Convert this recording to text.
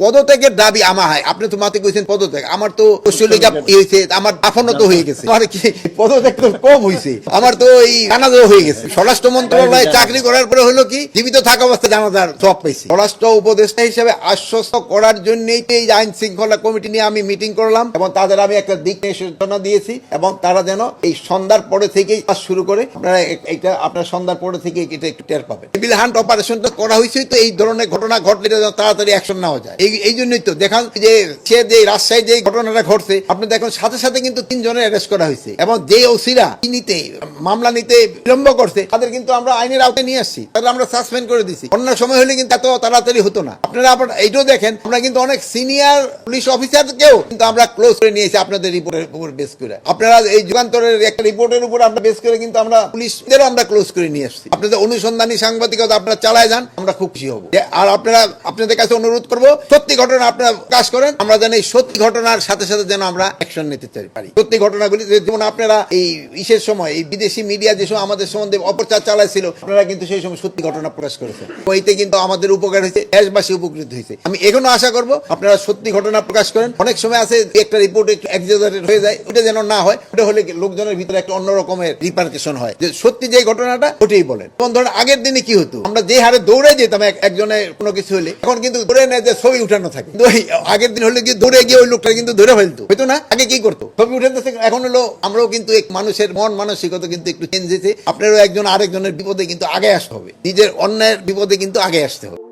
পদত্যাগের দাবি আমার হয়। আপনি তো মাতে কইছেন পদত্যাগ। আমার তো পশ্চিমলিগা হয়েছে আমার দাফনও তো হয়ে গেছে। আমার কি পদত্যাগ তো কম হয়েছে আমার তো এই জানাজাও হয়ে গেছে। স্বরাষ্ট্র মন্ত্রণালয়ে চাকরি করার পরে হলো কি জীবিত থাকা অবস্থা জানাজার সব পাইছি। স্বরাষ্ট্র উপদেষ্টা হিসেবে আশ্বস্ত করার জন্যই এই আইন শৃঙ্খলা কমিটি নিয়ে আমি মিটিং করলাম এবং তাদের আমি একটা দিক নির্দেশনা দিয়েছি এবং তারা যেন এই সন্ধ্যার পরে থেকেই কাজ শুরু করে আপনারা এটা আপনার সন্ধ্যার পরে থেকে এটা একটু টের পাবেন। সিভিল হান্ট অপারেশনটা করা হয়েছে তো এই ধরনের ঘটনা ঘটলে তাড়াতাড়ি অ্যাকশন নেওয়া যায়। এই জন্যই তো দেখান যে, সে যে রাজশাহী যে ঘটনাটা ঘটছে, আপনি দেখুন, সাথে সাথে কিন্তু তিনজনের অ্যারেস্ট করা হয়েছে। এবং যে ওসিরা নিতে, মামলা নিতে বিলম্ব করছে, তাদের কিন্তু আমরা আইনের আওতায় নিয়ে আসছি। তাদের আমরা সাসপেন্ড করে দিছি। অন্য সময় হলে কিন্তু এত তাড়াতাড়ি হতো না। আপনারা আবার এইটাও দেখেন, আমরা কিন্তু অনেক সিনিয়র পুলিশ অফিসারকেও কিন্তু আমরা ক্লোজ করে নিয়েছি আপনাদের রিপোর্টের উপর বেস করে। আপনারা এই যুগান্তরের একটা রিপোর্টের উপর আমরা বেস করে কিন্তু আমরা পুলিশদেরও আমরা ক্লোজ করে নিয়ে আসছি। আপনাদের অনুসন্ধানী সাংবাদিকতা আপনারা চালায় যান, আমরা খুব খুশি হব। আর আপনারা, আপনাদের কাছে অনুরোধ করব সত্যি ঘটনা আপনারা প্রকাশ করেন, আমরা যেন এই সত্যি ঘটনার সাথে সাথে যেন আমরা অ্যাকশন নিতে পারি। সত্যি ঘটনাগুলি যেমন আপনারা এই ইসের সময়, এই বিদেশি মিডিয়া যে সময় আমাদের সম্বন্ধে অপপ্রচার চালাইছিল, আপনারা কিন্তু সেই সময় সত্যি ঘটনা প্রকাশ করেছেন। ওইতে কিন্তু আমাদের উপকার হয়েছে, দেশবাসী উপকৃত হয়েছে। আমি এখনও আশা করব, আপনারা সত্যি ঘটনা প্রকাশ করেন। অনেক সময় আছে একটা রিপোর্ট একটু এক্সাজারেট হয়ে যায়, ওটা যেন না হয়, ওটা হলে লোকজনের ভিতরে একটা অন্য রকমের রিপার্কেশন হয়। যে সত্যি যে ঘটনাটা, ওটাই বলেন। যেমন ধরেন আগের দিনে কি হতো? আমরা যে হারে দৌড়ে যেতাম একজনের কোনো কিছু হলে, এখন কিন্তু দৌড়ে নেয় যে ছবি উঠানো থাকে। আগের দিন হলে গিয়ে দৌড়ে গিয়ে ওই লোকটা কিন্তু ধরে ফেলতো। হয়তো না? আগে কি করতো? ছবি উঠাতে এখন হলো আমরাও কিন্তু এক মানুষের মন মানসিকতা কিন্তু একটু চেঞ্জ হয়েছে আপনারও একজন আরেকজনের বিপদে কিন্তু আগে আসতে হবে। নিজের অন্যায়ের বিপদে কিন্তু আগে আসতে হবে।